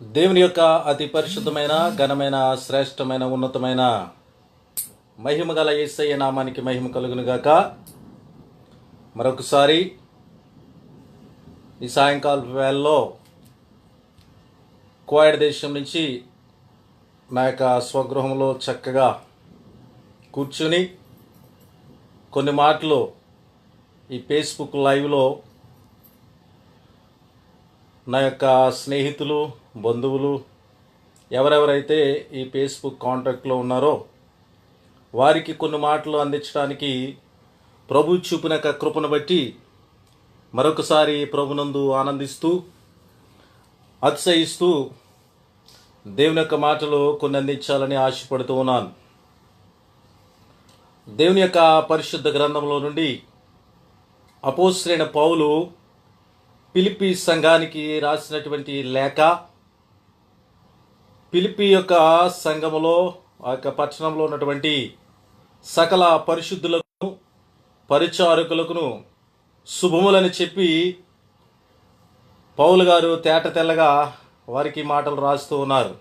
దేవుని యొక్క అతి పరిశుద్ధమైన ఘనమైన శ్రేష్టమైన ఉన్నతమైన మహిమ గల ఏసయ్య నామానికి మహిమ కలుగునుగాక మరొకసారి ఈ సాయంకాల వేళలో కోయడ్ దేశం నుంచి నా యొక్క స్వగృహంలో చక్కగా కూర్చుని కొన్ని మాటలు ఈ ఫేస్బుక్ లైవ్లో నా యొక్క స్నేహితులు బంధువులు ఎవరెవరైతే ఈ ఫేస్బుక్ కాంటాక్ట్లో ఉన్నారో వారికి కొన్ని మాటలు అందించడానికి ప్రభు చూపిన యొక్క కృపను బట్టి మరొకసారి ప్రభునందు ఆనందిస్తూ అతిశయిస్తూ దేవుని యొక్క మాటలు కొన్ని అందించాలని ఆశపడుతూ ఉన్నాను. దేవుని యొక్క పరిశుద్ధ గ్రంథంలో నుండి అపోశ్రైన పౌలు పిలిపి సంఘానికి రాసినటువంటి లేఖ పిలిపి యొక్క సంఘములో ఆ యొక్క పట్టణంలో ఉన్నటువంటి సకల పరిశుద్ధులకు పరిచారకులకును శుభములని చెప్పి పౌలు గారు తేట తెల్లగా వారికి మాటలు రాస్తూ ఉన్నారు.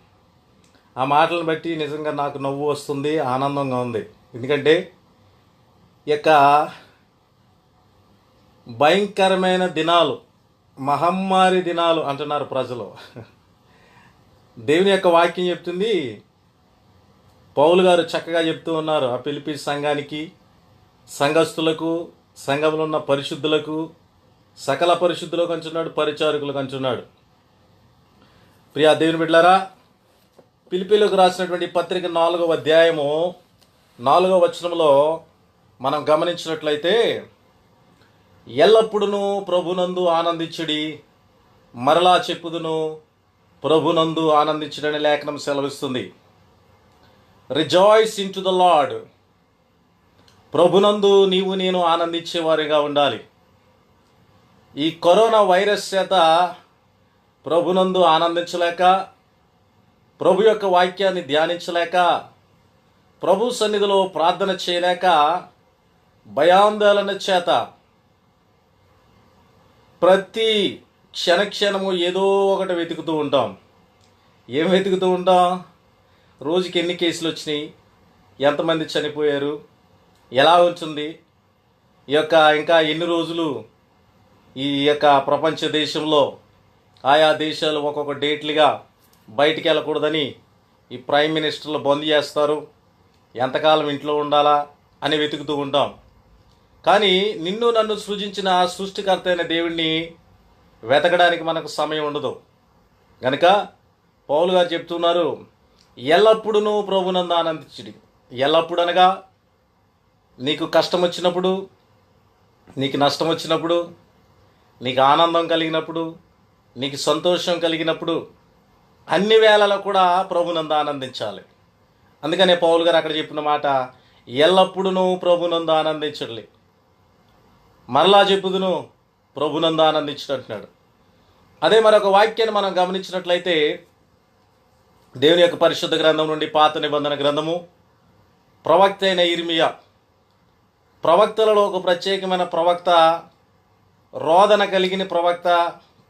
ఆ మాటలను బట్టి నిజంగా నాకు నవ్వు వస్తుంది ఆనందంగా ఉంది. ఎందుకంటే యొక్క భయంకరమైన దినాలు మహమ్మారి దినాలు అంటున్నారు ప్రజలు. దేవుని యొక్క వాక్యం చెప్తుంది. పౌలు గారు చక్కగా చెప్తూ ఉన్నారు. ఆ పిలిపి సంఘానికి సంఘస్థులకు సంఘంలో ఉన్న పరిశుద్ధులకు సకల పరిశుద్ధులకు అంచున్నాడు పరిచారకులకు అంచున్నాడు ప్రియా దేవుని బిడ్డారా పిలిపిలకు రాసినటువంటి పత్రిక నాలుగవ అధ్యాయము నాలుగవ వచనంలో మనం గమనించినట్లయితే ఎల్లప్పుడును ప్రభునందు ఆనందించుడి మరలా చెప్పుదును ప్రభునందు ఆనందించడని లేఖనం సెలవిస్తుంది. Rejoice in to the Lord ప్రభునందు నీవు నేను ఆనందించేవారిగా ఉండాలి. ఈ కరోనా వైరస్ చేత ప్రభునందు ఆనందించలేక ప్రభు యొక్క వాక్యాన్ని ధ్యానించలేక ప్రభు సన్నిధిలో ప్రార్థన చేయలేక భయాందోళన చేత ప్రతి క్షణక్షణము ఏదో ఒకటి వెతుకుతూ ఉంటాం. ఏం వెతుకుతూ ఉంటాం? రోజుకి ఎన్ని కేసులు వచ్చినాయి? ఎంతమంది చనిపోయారు? ఎలా ఉంటుంది? ఈ యొక్క ఇంకా ఎన్ని రోజులు ఈ యొక్క ప్రపంచ దేశంలో ఆయా దేశాలు ఒక్కొక్క డేట్లుగా బయటికి వెళ్ళకూడదని ఈ ప్రైమ్ మినిస్టర్లు బంద్ చేస్తారు. ఎంతకాలం ఇంట్లో ఉండాలా అని వెతుకుతూ ఉంటాం. కానీ నిన్ను నన్ను సృజించిన సృష్టికర్త అయిన దేవుణ్ణి వెతకడానికి మనకు సమయం ఉండదు. కనుక పౌలు గారు చెప్తున్నారు ఎల్లప్పుడూ ప్రభునంద ఆనందించుడి. ఎల్లప్పుడు అనగా నీకు కష్టం వచ్చినప్పుడు నీకు నష్టం వచ్చినప్పుడు నీకు ఆనందం కలిగినప్పుడు నీకు సంతోషం కలిగినప్పుడు అన్ని వేళలో కూడా ప్రభునంద ఆనందించాలి. అందుకనే పౌలు గారు అక్కడ చెప్పిన మాట ఎల్లప్పుడూ ప్రభునందు ఆనందించడలే మరలా చెప్పుదును ప్రభునందు ఆనందించినట్టున్నాడు అదే మరొక వాక్యాన్ని మనం గమనించినట్లయితే దేవుని యొక్క పరిశుద్ధ గ్రంథం నుండి పాత నిబంధన గ్రంథము ప్రవక్త అయిన ఇర్మియా ప్రవక్తలలో ఒక ప్రత్యేకమైన ప్రవక్త రోదన కలిగిన ప్రవక్త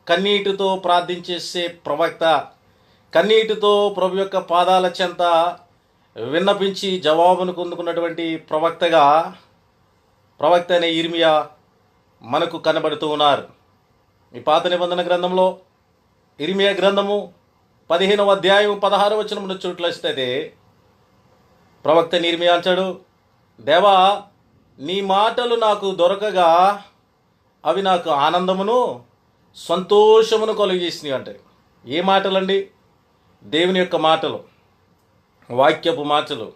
కన్నీటితో ప్రార్థించేసే ప్రవక్త కన్నీటితో ప్రభు యొక్క పాదాల చెంత విన్నపించి జవాబును పొందుకున్నటువంటి ప్రవక్తగా ప్రవక్త అయిన ఇర్మియా మనకు కనబడుతూ ఉన్నారు. ఈ పాత నిబంధన గ్రంథంలో ఇరిమియా గ్రంథము పదిహేనవ అధ్యాయం పదహారు వచ్చిన చూట్లయితే ప్రవక్త నిర్మియా అంటాడు దేవా నీ మాటలు నాకు దొరకగా అవి నాకు ఆనందమును సంతోషమును కలుగజేసినవి అంటాయి ఏ మాటలండి? దేవుని యొక్క మాటలు వాక్యపు మాటలు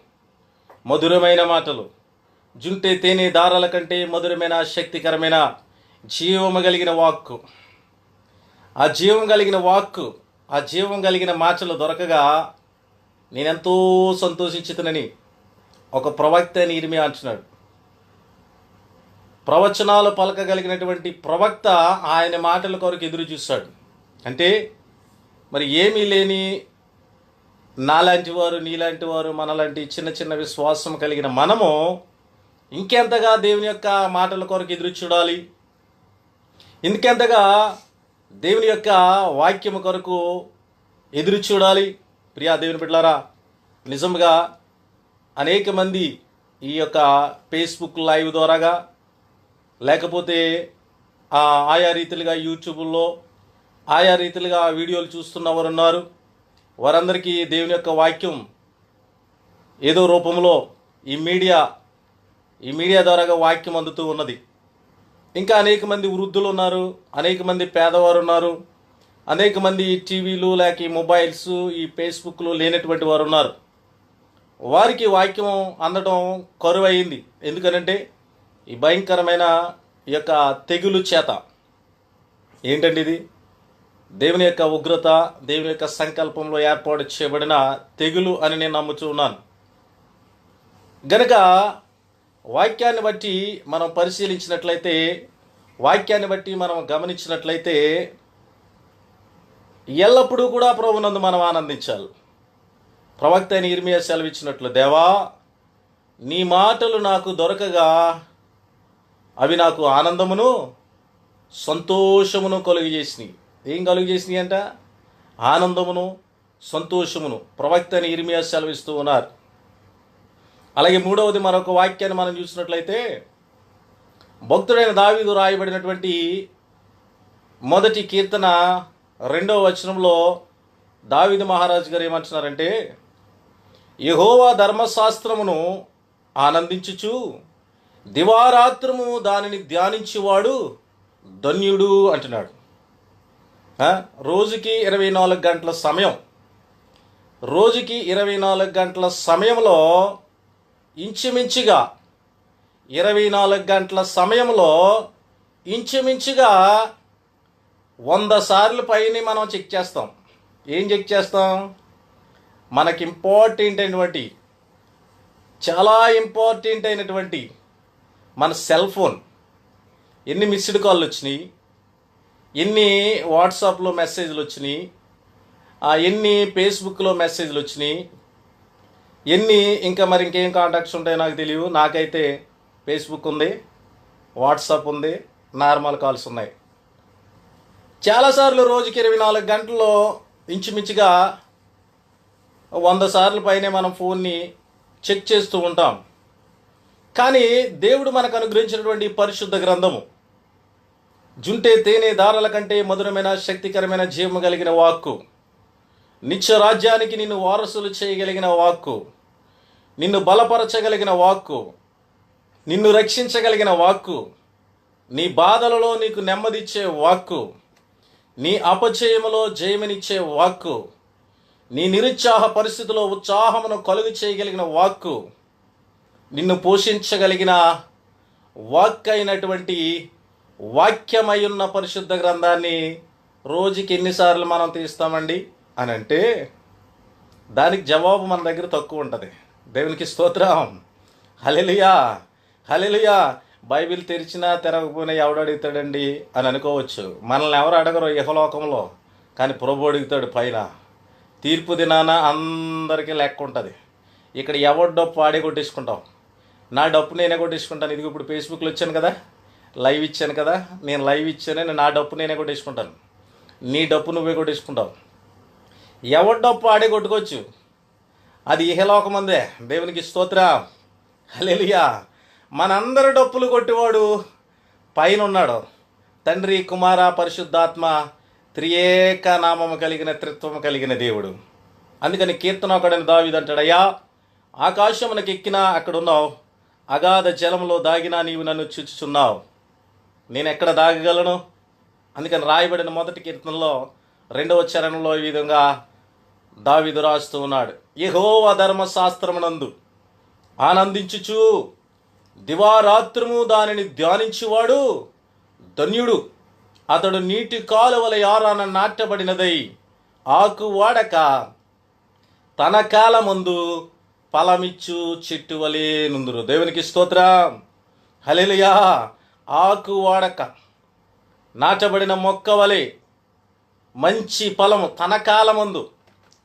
మధురమైన మాటలు జుంటే తేనె దారాల కంటే మధురమైన శక్తికరమైన జీవము కలిగిన వాక్కు. ఆ జీవం కలిగిన వాక్కు ఆ జీవం కలిగిన మాటలు దొరకగా నేనెంతో సంతోషించుతునని ఒక ప్రవక్త అని ఇరిమి అంటున్నాడు. ప్రవచనాలు పలకగలిగినటువంటి ప్రవక్త ఆయన మాటల కొరకు ఎదురు చూస్తాడు. అంటే మరి ఏమీ లేని నాలాంటి వారు నీలాంటి వారు మనలాంటి చిన్న చిన్న విశ్వాసం కలిగిన మనము ఇంకెంతగా దేవుని యొక్క మాటల కొరకు ఎదురు చూడాలి? ఇంకెంతగా దేవుని యొక్క వాక్యము కొరకు ఎదురు చూడాలి? ప్రియా దేవుని బిడ్డారా నిజంగా అనేక మంది ఈ యొక్క ఫేస్బుక్ లైవ్ ద్వారాగా లేకపోతే ఆ, ఆయా రీతిలుగా యూట్యూబ్లో ఆయా రీతిలుగా వీడియోలు చూస్తున్నవారు ఉన్నారు వారందరికీ దేవుని యొక్క వాక్యం ఏదో రూపంలో ఈ మీడియా ఈ మీడియా ద్వారాగా వాక్యం అందుతూ ఉన్నది. ఇంకా అనేక మంది వృద్ధులు ఉన్నారు అనేక మంది పేదవారు ఉన్నారు అనేక మంది టీవీలు లేక ఈ మొబైల్స్ ఈ ఫేస్బుక్లు లేనటువంటి వారు ఉన్నారు. వారికి వాక్యం అందడం కరువు అయింది ఎందుకనంటే ఈ భయంకరమైన ఈ యొక్క తెగులు చేత. ఏంటండి ఇది? దేవుని యొక్క ఉగ్రత దేవుని యొక్క సంకల్పంలో ఏర్పాటు చేయబడిన తెగులు అని నేను నమ్ముతూ ఉన్నాను. గనక వాక్యాన్ని బట్టి మనం పరిశీలించినట్లయితే వాక్యాన్ని బట్టి మనం గమనించినట్లయితే ఎల్లప్పుడూ కూడా ప్రభునందు మనం ఆనందించాలి. ప్రవక్త అయిన ఇర్మియా సెలవిచ్చినట్లు దేవా నీ మాటలు నాకు దొరకగా అవి నాకు ఆనందమును సంతోషమును కలుగు చేసినాయి ఏం కలుగు చేసినాయి అంట? ఆనందమును సంతోషమును. ప్రవక్త అని ఇర్మియా సెలవిస్తూ ఉన్నారు. అలాగే మూడవది మరొక వాక్యాన్ని మనం చూసినట్లయితే భక్తుడైన దావీదు రాయబడినటువంటి మొదటి కీర్తన రెండవ వచనంలో దావీదు మహారాజు గారు ఏమంటున్నారంటే యహోవా ధర్మశాస్త్రమును ఆనందించుచు దివారాత్రము దానిని ధ్యానించేవాడు ధన్యుడు అంటున్నాడు. రోజుకి ఇరవై నాలుగు గంటల సమయం. రోజుకి ఇరవై నాలుగు గంటల సమయంలో ఇంచుమించుగా ఇరవై నాలుగు గంటల సమయంలో ఇంచుమించుగా వంద సార్లు పైన మనం చెక్ చేస్తాం. ఏం చెక్ చేస్తాం? మనకి ఇంపార్టెంట్ అయినటువంటి చాలా ఇంపార్టెంట్ అయినటువంటి మన సెల్ ఫోన్ ఎన్ని మిస్డ్ కాల్లు వచ్చినాయి? ఎన్ని వాట్సాప్లో మెసేజ్లు వచ్చినాయి? ఆ, ఎన్ని ఫేస్బుక్లో మెసేజ్లు వచ్చినాయి? ఎన్ని ఇంకా మరి ఇంకేం కాంటాక్ట్స్ ఉంటాయో నాకు తెలియదు నాకైతే ఫేస్బుక్ ఉంది వాట్సాప్ ఉంది నార్మల్ కాల్స్ ఉన్నాయి. చాలాసార్లు రోజుకి ఇరవై నాలుగు గంటల్లో ఇంచుమించుగా వంద సార్లు పైనే మనం ఫోన్ని చెక్ చేస్తూ ఉంటాం. కానీ దేవుడు మనకు అనుగ్రహించినటువంటి పరిశుద్ధ గ్రంథము జుంటే తేనె దారాల కంటే మధురమైన శక్తికరమైన జీవము కలిగిన వాక్కు. నిత్య రాజ్యానికి నిన్ను వారసులు చేయగలిగిన వాక్కు. నిన్ను బలపరచగలిగిన వాక్కు. నిన్ను రక్షించగలిగిన వాక్కు. నీ బాధలలో నీకు నెమ్మదిచ్చే వాక్కు. నీ అపచయములో జయమనిచ్చే వాక్కు. నీ నిరుత్సాహ పరిస్థితిలో ఉత్సాహమును కలుగు చేయగలిగిన వాక్కు. నిన్ను పోషించగలిగిన వాక్ అయినటువంటి వాక్యమై ఉన్న పరిశుద్ధ గ్రంథాన్ని రోజుకి ఎన్నిసార్లు మనం తీస్తామండి? అని అంటే దానికి జవాబు మన దగ్గర తక్కువ ఉంటుంది. దేవునికి స్తోత్రం. హలెలుయా హలెలుయా బైబిల్ తెరిచినా తెరవకపోయినా ఎవడు అడుగుతాడండి అని అనుకోవచ్చు. మనల్ని ఎవరు అడగరు ఇహలోకంలో. కానీ ప్రభు అడుగుతాడు పైన. తీర్పు దినాన అందరికీ లెక్క ఉంటుంది. ఇక్కడ ఎవరి డప్పు ఆడే కొట్టేసుకుంటాం. నా డప్పు నేనే కొట్టేసుకుంటాను. ఇది ఇప్పుడు ఫేస్బుక్లో వచ్చాను కదా. లైవ్ ఇచ్చాను కదా. నేను లైవ్ ఇచ్చాను నా డప్పు నేనే కొట్టేసుకుంటాను. నీ డప్పు నువ్వే కొట్టేసుకుంటావు. ఎవరి డప్పు ఆడే కొట్టుకోవచ్చు అది ఇహలోకమందే. దేవునికి స్తోత్ర. హలెలియా మనందరి డప్పులు కొట్టేవాడు పైన ఉన్నాడు తండ్రి కుమార పరిశుద్ధాత్మ త్రియేక నామము కలిగిన త్రిత్వము కలిగిన దేవుడు. అందుకని కీర్తన ఒకడని దావిదంటాడు అయ్యా ఆకాశమునకు ఎక్కినా అక్కడున్నావు. అగాధ జలంలో దాగినా నీవు నన్ను చూచుచున్నావు. నేను ఎక్కడ దాగగలను? అందుకని రాయబడిన మొదటి కీర్తనలో రెండవ చరణంలో ఈ విధంగా దావిదు రాస్తూ ఉన్నాడు. యహోవ ధర్మశాస్త్రమునందు ఆనందించుచు దివారాత్రము దానిని ధ్యానించువాడు ధన్యుడు. అతడు నీటి కాలువల యారాన నాటబడినదై ఆకు వాడక తన కాలమందు ఫలమిచ్చు చెట్టు వలె నుందురు. దేవునికి స్తోత్రం. హల్లెలూయా. ఆకు వాడక నాటబడిన మొక్క వలె మంచి ఫలము తన కాలమందు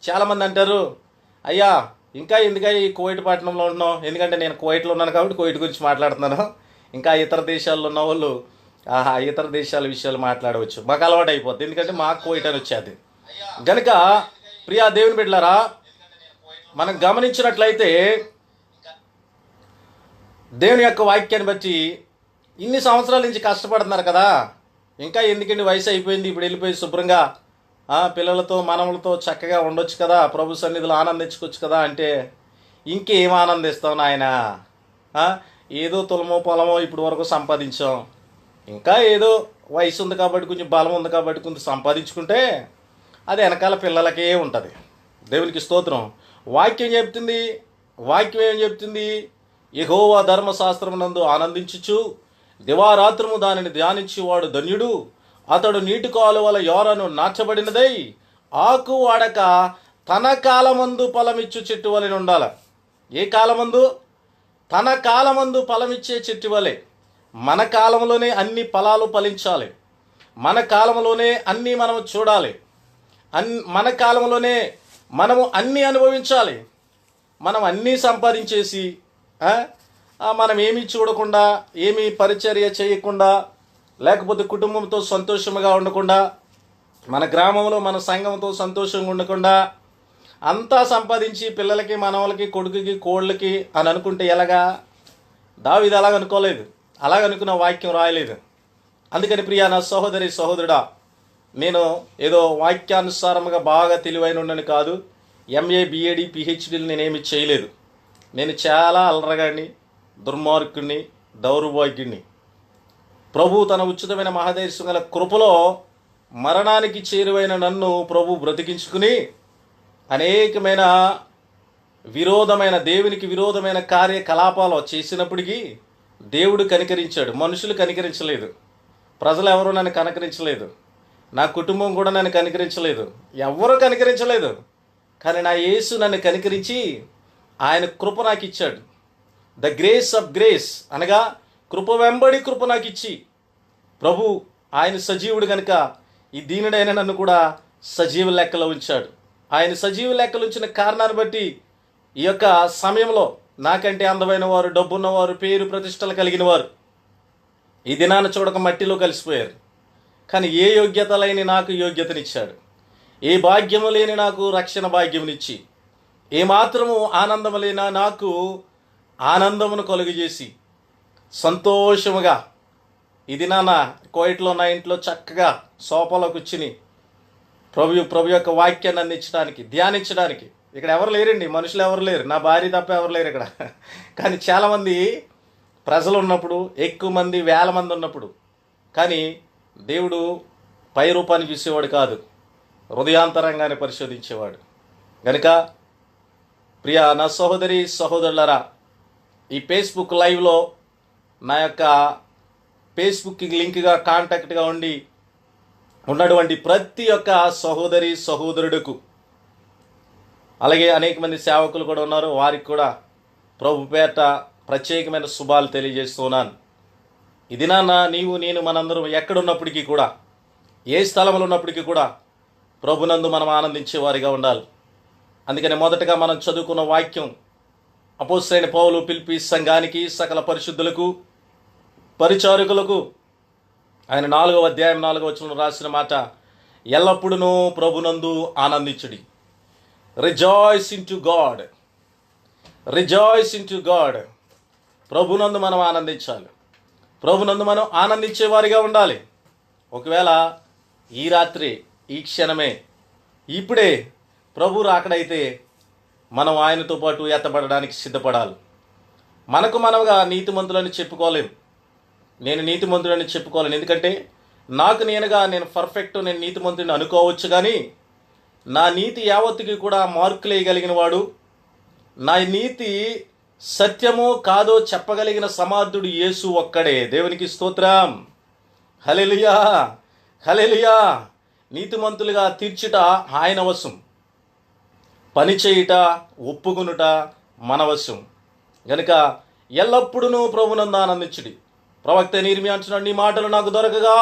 చాలామంది అంటారు అయ్యా ఇంకా ఎందుకయ్యా ఈ కువైట్ పట్టణంలో ఉన్నాం ఎందుకంటే నేను కువైట్లో ఉన్నాను కాబట్టి కువైట్ గురించి మాట్లాడుతున్నాను. ఇంకా ఇతర దేశాల్లో ఉన్న వాళ్ళు ఆహా ఇతర దేశాల విషయాలు మాట్లాడవచ్చు. మాకు అలవాటు అయిపోద్ది. ఎందుకంటే మాకు కువైట్ అని వచ్చేది. గనుక ప్రియా దేవుని బిడ్డలారా మనం గమనించినట్లయితే దేవుని యొక్క వాక్యాన్ని బట్టి ఇన్ని సంవత్సరాల నుంచి కష్టపడుతున్నారు కదా. ఇంకా ఎందుకండి వయసు అయిపోయింది? ఇప్పుడు వెళ్ళిపోయి శుభ్రంగా పిల్లలతో మనములతో చక్కగా ఉండొచ్చు కదా ప్రభు సన్నిధిలో ఆనందించుకోవచ్చు కదా అంటే ఇంకేం ఆనందిస్తాం నాయన? ఏదో తులమో పొలమో ఇప్పుడు వరకు సంపాదించాం. ఇంకా ఏదో వయసు ఉంది కాబట్టి కొంచెం బలం ఉంది కాబట్టి కొంచెం సంపాదించుకుంటే అది వెనకాల పిల్లలకే ఉంటుంది. దేవునికి స్తోత్రం. వాక్యం చెప్తుంది వాక్యం ఏం చెప్తుంది? యెహోవా ధర్మశాస్త్రమునందు ఆనందించుచు దివారాత్రము దానిని ధ్యానించేవాడు ధన్యుడు. అతడు నీటి కాలువల యోరను నాచబడినదై ఆకు వాడక తన కాలమందు ఫలమిచ్చు చెట్టు వలె ఉండాల ఏ కాలమందు? తన కాలమందు ఫలమిచ్చే చెట్టు వలె మన కాలంలోనే అన్ని ఫలాలు ఫలించాలి. మన కాలంలోనే అన్నీ మనం చూడాలి. అన్ మన కాలంలోనే మనము అన్నీ అనుభవించాలి. మనం అన్నీ సంపాదించేసి మనం ఏమీ చూడకుండా ఏమీ పరిచర్య చేయకుండా లేకపోతే కుటుంబంతో సంతోషంగా ఉండకుండా మన గ్రామంలో మన సంఘంతో సంతోషంగా ఉండకుండా అంతా సంపాదించి పిల్లలకి మనవలకి కొడుకుకి కోళ్ళకి అని అనుకుంటే ఎలాగా? దావిది అలాగ అనుకోలేదు. అలాగ అనుకున్న వాక్యం రాయలేదు. అందుకని ప్రియా నా సహోదరి సహోదరుడా నేను ఏదో వాక్యానుసారంగా బాగా తెలివైన ఉండని కాదు. ఎంఏ బిఏడి పిహెచ్డీలు నేనేమి చేయలేదు. నేను చాలా అలరగాడిని దుర్మార్గుడిని దౌర్భాగ్యుడిని. ప్రభు తన ఉచితమైన మహాదేశం గల కృపలో మరణానికి చేరువైన నన్ను ప్రభు బ్రతికించుకుని అనేకమైన విరోధమైన దేవునికి విరోధమైన కార్యకలాపాలు చేసినప్పటికీ దేవుడు కనికరించాడు. మనుషులు కనికరించలేదు. ప్రజలు ఎవరు నన్ను కనికరించలేదు. నా కుటుంబం కూడా నన్ను కనికరించలేదు. ఎవరు కనికరించలేదు. కానీ నా యేసు నన్ను కనికరించి ఆయన కృప నాకు ఇచ్చాడు ద గ్రేస్ ఆఫ్ గ్రేస్ అనగా కృప వెంబడి కృప నాకు ఇచ్చి ప్రభు ఆయన సజీవుడు కనుక ఈ దీనుడైన నన్ను కూడా సజీవ లెక్కలో ఉంచాడు. ఆయన సజీవ లెక్కలు ఉంచిన కారణాన్ని బట్టి ఈ యొక్క సమయంలో నాకంటే అందమైన వారు డబ్బున్నవారు పేరు ప్రతిష్టలు కలిగిన వారు ఈ దినాన్ని చూడక మట్టిలో కలిసిపోయారు. కానీ ఏ యోగ్యత లేని నాకు యోగ్యతనిచ్చాడు. ఏ భాగ్యము లేని నాకు రక్షణ భాగ్యమునిచ్చి ఏ మాత్రము ఆనందము లేనా నాకు ఆనందమును కలుగజేసి సంతోషముగా ఇది నాన్న కోయిట్లో నా ఇంట్లో చక్కగా సోఫాలో కూర్చుని ప్రభు ప్రభు యొక్క వాక్యాన్ని అందించడానికి ధ్యానించడానికి. ఇక్కడ ఎవరు లేరండి? మనుషులు ఎవరు లేరు? నా భార్య తప్ప ఎవరు లేరు ఇక్కడ. కానీ చాలామంది ప్రజలు ఉన్నప్పుడు ఎక్కువ మంది వేల మంది ఉన్నప్పుడు. కానీ దేవుడు పై రూపాన్ని చూసేవాడు కాదు. హృదయాంతరంగానే పరిశోధించేవాడు. గనుక ప్రియ నా సహోదరి సహోదరులరా ఈ ఫేస్బుక్ లైవ్లో నా యొక్క ఫేస్బుక్కి లింక్గా కాంటాక్ట్గా ఉండి ఉన్నటువంటి ప్రతి ఒక్క సహోదరి సహోదరుడుకు. అలాగే అనేక మంది సేవకులు కూడా ఉన్నారు. వారికి కూడా ప్రభు పేట ప్రత్యేకమైన శుభాలు తెలియజేస్తున్నాను ఇది నాన్న నీవు నేను మనందరం ఎక్కడున్నప్పటికీ కూడా ఏ స్థలంలో ఉన్నప్పటికీ కూడా ప్రభునందు మనం ఆనందించే వారిగా ఉండాలి. అందుకని మొదటగా మనం చదువుకున్న వాక్యం అపోసైన పౌలు పిలిపి సంఘానికి సకల పరిశుద్ధులకు పరిచారకులకు ఆయన నాలుగవ అధ్యాయం నాలుగవ వచ్చిన రాసిన మాట ఎల్లప్పుడూ ప్రభునందు ఆనందించుడి. Rejoice in to God rejoice in to God ప్రభునందు మనం ఆనందించాలి. ప్రభునందు మనం ఆనందించేవారిగా ఉండాలి. ఒకవేళ ఈ రాత్రి ఈ క్షణమే ఇప్పుడే ప్రభు రాకడైతే మనం ఆయనతో పాటు ఎత్తబడడానికి సిద్ధపడాలి. మనకు మనముగా నీతిమంతులని చెప్పుకోలేము నేను నీతిమంతుడని చెప్పుకోవాలని ఎందుకంటే నాకు నేనుగా నేను పర్ఫెక్ట్ నేను నీతిమంతుడిని అనుకోవచ్చు కానీ నా నీతి యావత్తుకి కూడా మార్కులు వేయగలిగిన వాడు నా నీతి సత్యమో కాదో చెప్పగలిగిన సమర్థుడు యేసు ఒక్కడే. దేవునికి స్తోత్రం. హలెలుయా హలెలుయా నీతిమంతులుగా తీర్చుట ఆయన వశం. పని చేయుట ఒప్పుకునుట మన వశం. గనుక ఎల్లప్పుడూ ప్రభునందు ఆనందించుడి. ప్రవక్త నిర్మి అంటున్నాడు నీ మాటలు నాకు దొరకగా.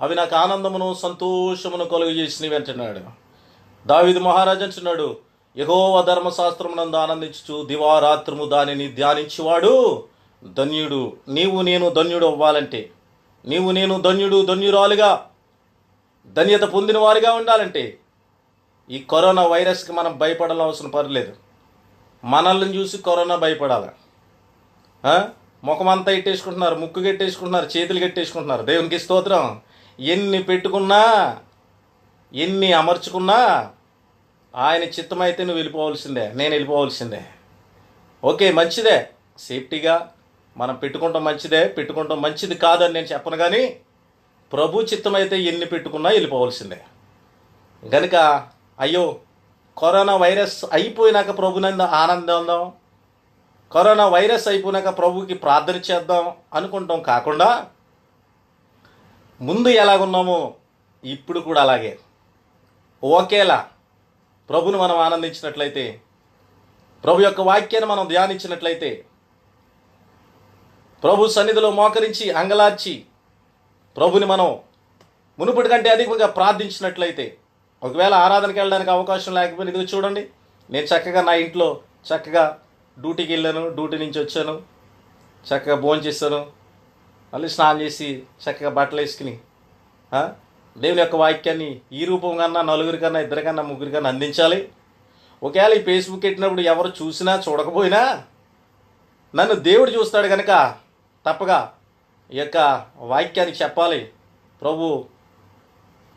అవి నాకు ఆనందమును సంతోషమును కలుగజేసినవి అంటున్నాడు. దావిది మహారాజు అంటున్నాడు యహోవ ధర్మశాస్త్రమునందు ఆనందించు దివారాత్రము దానిని ధ్యానించువాడు ధన్యుడు. నీవు నేను ధన్యుడు అవ్వాలంటే నీవు నేను ధన్యుడు ధన్యురాలుగా ధన్యత పొందిన వారిగా ఉండాలంటే ఈ కరోనా వైరస్కి మనం భయపడాల్సిన అవసరం పర్లేదు మనల్ని చూసి కరోనా భయపడాలి. ముఖమంతా ఇట్టేసుకుంటున్నారు ముక్కు గట్టేసుకుంటున్నారు చేతులు గట్టేసుకుంటున్నారు. దేవునికి స్తోత్రం. ఎన్ని పెట్టుకున్నా ఎన్ని అమర్చుకున్నా ఆయన చిత్తమైతే నువ్వు వెళ్ళిపోవాల్సిందే నేను వెళ్ళిపోవాల్సిందే. ఓకే మంచిదే. సేఫ్టీగా మనం పెట్టుకుంటాం మంచిదే పెట్టుకుంటాం మంచిది కాదని నేను చెప్పను కానీ ప్రభు చిత్తమైతే ఎన్ని పెట్టుకున్నా వెళ్ళిపోవాల్సిందే. కనుక అయ్యో కరోనా వైరస్ అయిపోయినాక ప్రభునంద ఆనందం కరోనా వైరస్ అయిపోయినాక ప్రభుకి ప్రార్థన చేద్దాం అనుకుంటాం కాకుండా ముందు ఎలాగున్నామో ఇప్పుడు కూడా అలాగే. ఒకేలా ప్రభుని మనం ఆనందించినట్లయితే ప్రభు యొక్క వాక్యాన్ని మనం ధ్యానించినట్లయితే ప్రభు సన్నిధిలో మోకరించి అంగలార్చి ప్రభుని మనం మునుపటి కంటే అధికంగా ప్రార్థించినట్లయితే ఒకవేళ ఆరాధనకి వెళ్ళడానికి అవకాశం లేకపోయినా ఇది చూడండి నేను చక్కగా నా ఇంట్లో చక్కగా డ్యూటీకి వెళ్ళాను డ్యూటీ నుంచి వచ్చాను. చక్కగా భోజనం మళ్ళీ స్నానం చేసి చక్కగా బట్టలు వేసుకుని దేవుని యొక్క వాక్యాన్ని ఈ రూపం కన్నా నలుగురికన్నా ఇద్దరికన్నా ముగ్గురికన్నా అందించాలి. ఒకవేళ ఈ ఫేస్బుక్ పెట్టినప్పుడు ఎవరు చూసినా చూడకపోయినా నన్ను దేవుడు చూస్తాడు కనుక తప్పగా ఈ యొక్క వాక్యానికి చెప్పాలి. ప్రభు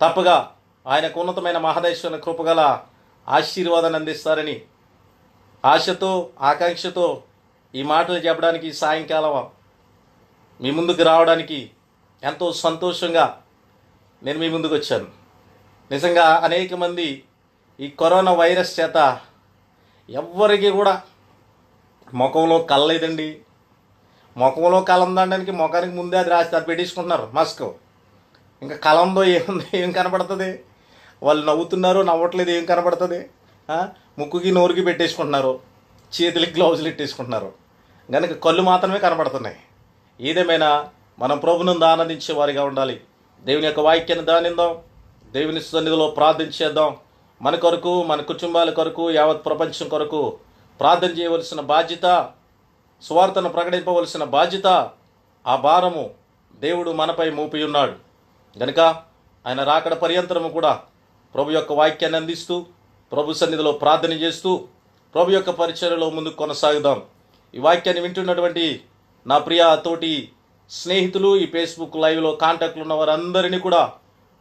తప్పగా ఆయనకు ఉన్నతమైన మహదేశ్వరుని కృపగల ఆశీర్వాదాన్ని అందిస్తారని ఆశతో ఆకాంక్షతో ఈ మాటలు చెప్పడానికి సాయంకాలం మీ ముందుకు రావడానికి ఎంతో సంతోషంగా నేను మీ ముందుకు వచ్చాను. నిజంగా అనేక మంది ఈ కరోనా వైరస్ చేత ఎవ్వరికి కూడా ముఖంలో కళ్ళలేదండి ముఖంలో కలం ఉందనడానికి ముఖానికి ముందే అది రాసి అది పెట్టించుకుంటున్నారు మాస్క్ ఇంకా కలందో ఏముంది ఏం కనపడుతుంది? వాళ్ళు నవ్వుతున్నారు నవ్వట్లేదు ఏం కనపడుతుంది? ముక్కుకి నోరుకి పెట్టేసుకుంటున్నారు. చేతులకి గ్లౌజులు ఇట్టేసుకుంటున్నారు. కనుక కళ్ళు మాత్రమే కనపడుతున్నాయి ఏదేమైనా మనం ప్రభునందు ఆనందించే వారిగా ఉండాలి. దేవుని యొక్క వాక్యాన్ని దానిందాం. దేవుని సన్నిధిలో ప్రార్థించేద్దాం మన కొరకు మన కుటుంబాల కొరకు యావత్ ప్రపంచం కొరకు ప్రార్థన చేయవలసిన బాధ్యత సువార్తను ప్రకటింపవలసిన బాధ్యత ఆ భారము దేవుడు మనపై మోపి ఉన్నాడు. గనుక ఆయన రాకడ పర్యంతరము కూడా ప్రభు యొక్క వాక్యాన్ని అందిస్తూ ప్రభు సన్నిధిలో ప్రార్థన చేస్తూ ప్రభు యొక్క పరిచర్యలో ముందుకు కొనసాగుదాం. ఈ వాక్యాన్ని వింటున్నటువంటి నా ప్రియ తోటి స్నేహితులు ఈ ఫేస్బుక్ లైవ్లో కాంటాక్ట్లు ఉన్న వారందరినీ కూడా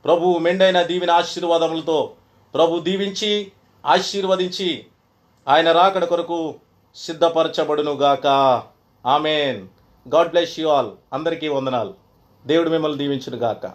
ప్రభు మెండైన దీవిన ఆశీర్వాదములతో ప్రభు దీవించి ఆశీర్వదించి ఆయన రాకడ కొరకు సిద్ధపరచబడును గాక. Amen. God bless you all. అందరికీ వందనాలు. దేవుడు మిమ్మల్ని దీవించునుగాక